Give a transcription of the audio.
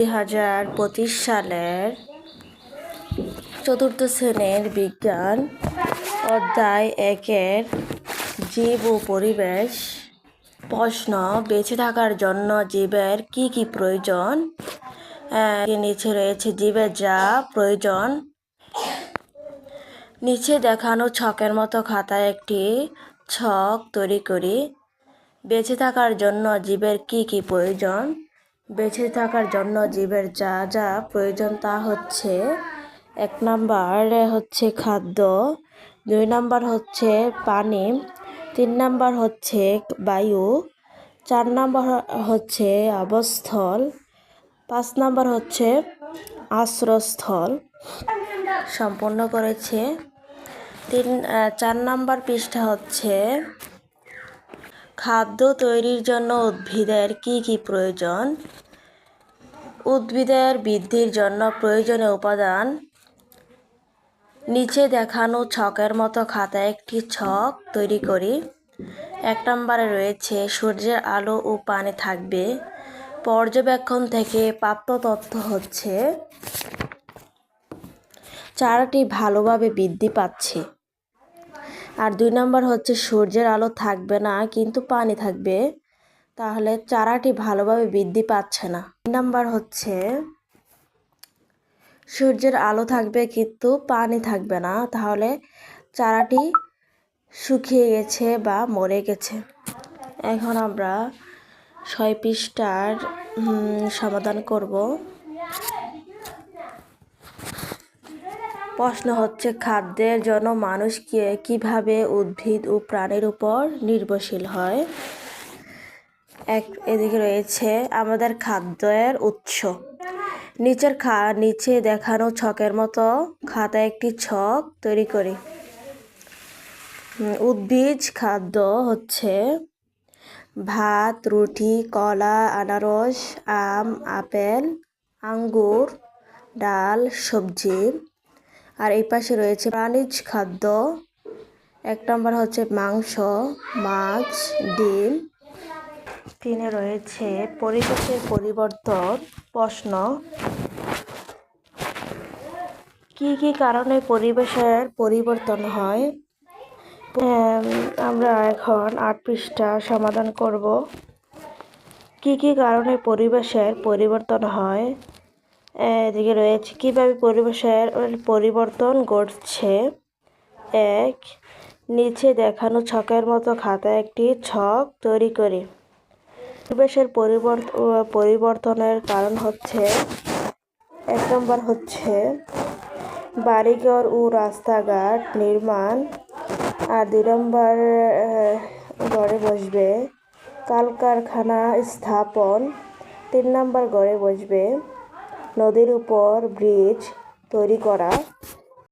দুই হাজার পঁচিশ সালের চতুর্থ শ্রেণির বিজ্ঞান অধ্যায় একের জীব ও পরিবেশ প্রশ্ন, বেঁচে থাকার জন্য জীবের কি কি প্রয়োজন? নিচে রয়েছে জীবের যা প্রয়োজন। নিচে দেখানো ছকের মতো খাতায় একটি ছক তৈরি করি। বেঁচে থাকার জন্য জীবের কি কি প্রয়োজন? বেঁচে থাকার জন্য জীবের যা যা প্রয়োজন তা হচ্ছে এক নাম্বার হচ্ছে খাদ্য, দুই নাম্বার হচ্ছে পানি, তিন নাম্বার হচ্ছে বায়ু, চার নাম্বার হচ্ছে আবাসস্থল, পাঁচ নাম্বার হচ্ছে আশ্রয়স্থল। সম্পন্ন করেছে। তিন চার নাম্বার পৃষ্ঠা হচ্ছে খাদ্য তৈরির জন্য উদ্ভিদের কি কি প্রয়োজন? উদ্ভিদের বৃদ্ধির জন্য প্রয়োজনীয় উপাদান। নিচে দেখানো ছকের মতো খাতায় একটি ছক তৈরি করি। এক নম্বরে রয়েছে, সূর্যের আলো ও পানি থাকবে। পর্যবেক্ষণ থেকে প্রাপ্ত তথ্য হচ্ছে, চারাটি ভালোভাবে বৃদ্ধি পাচ্ছে। আর দুই নম্বর হচ্ছে সূর্যের আলো থাকবে না, কিন্তু পানি থাকবে। তাহলে চারাটি ভালোভাবে বৃদ্ধি পাচ্ছে না। তিন নাম্বার হচ্ছে, সূর্যের আলো থাকবে কিন্তু পানি থাকবে না, তাহলে চারাটি শুকিয়ে গেছে বা মরে গেছে। এখন আমরা ছয় পৃষ্ঠার সমাধান করব। প্রশ্ন হচ্ছে, খাদ্যের জন্য মানুষ কীভাবে উদ্ভিদ ও প্রাণীর উপর নির্ভরশীল হয়? এক, এদিকে রয়েছে, আমাদের খাদ্যের উৎস। নিচের খা, নিচে দেখানো ছকের মতো খাতায় একটি ছক তৈরি করি। উদ্ভিজ খাদ্য হচ্ছে ভাত, রুটি, কলা, আনারস, আম, আপেল, আঙ্গুর, ডাল, সবজি। আর এই পাশে রয়েছে প্রাণীজ খাদ্য। এক নম্বর হচ্ছে মাংস, মাছ, ডিম। তিনে রয়েছে পরিবেশের পরিবর্তন, প্রশ্ন। কি কি কারণে পরিবেশের পরিবর্তন হয়? আমরা এখন আট পৃষ্ঠা সমাধান করব। কি কি কারণে পরিবেশের পরিবর্তন হয়? এদিকে রয়েছে কীভাবে পরিবেশের পরিবর্তন ঘটছে? এক, নিচে দেখানো ছকের মতো খাতা একটি ছক তৈরি করি। পরিবেশের পরিবর্তন পরিবর্তনের কারণ হচ্ছে, এক নম্বর হচ্ছে, বাড়িঘর ও রাস্তাঘাট নির্মাণ। আর দুই নম্বর ঘরে বসবে কালকারখানা স্থাপন। তিন নম্বর ঘরে বসবে নদীর উপর ব্রিজ তৈরি করা